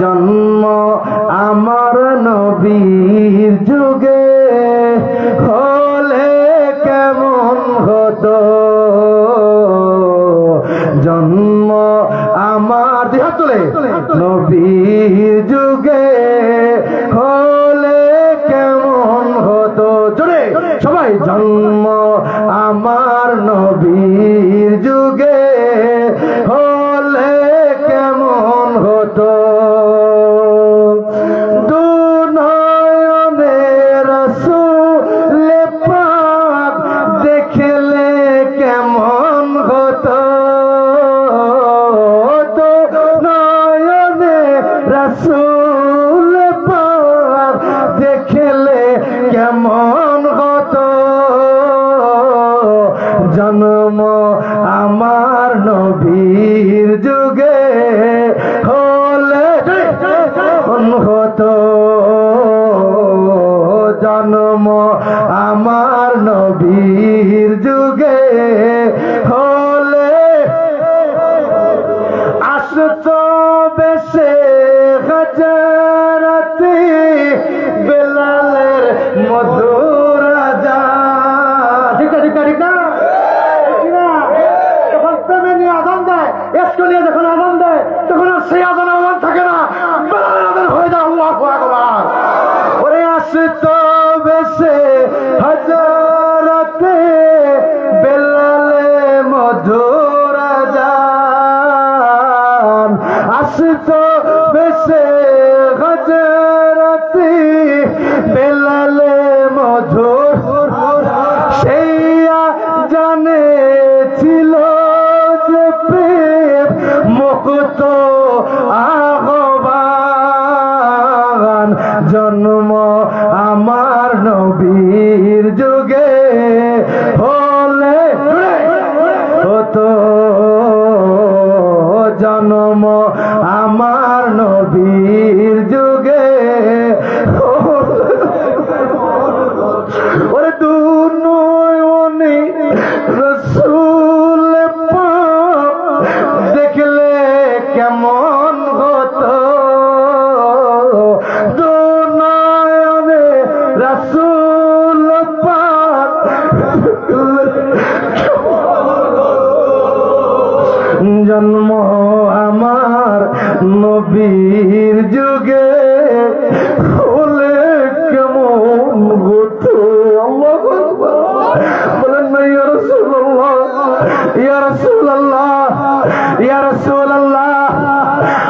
জন্ম আমার নবীর যুগে হলে কেমন হতো? জন্ম আমার দেহাত তোলে। নবীর যুগে হলে কেমন হতো? জোরে। সবাই, জন্ম আমার নবীর যুগে হলে কেমন হতো? রসুল দেখলে কেমন হতো? জন্ম আমার নবীর যুগে হলে হতো? জন্ম আমার নবীর যুগে হলে আসতো বেশে হাজারাতে বেলালের মধুর রাজা ঠিক ঠিক ঠিক না যখন প্রেমে নিয়ে আদান দেয় এসকো নিয়ে যখন আদান দেয় তখন আর সেই আদান আদান থাকে না। বেলালের আদান হয়ে যায় আল্লাহ আকবার। ওরে আসতো বেশে হাজারাতে বেলালে মধুর জান আসতো বেশে হাজারাতে বেলালে মধুর। সেইয়া জানে ছিল যে প্রেম মুক্ত আহ্বান। জন্ম আমার নবীর যুগে হলে হতো। জন্ম আমার নবীর কেমন হতো? দু নয়নে রসুল জন্ম আমার নবীর যুগে رسول اللہ یا رسول اللہ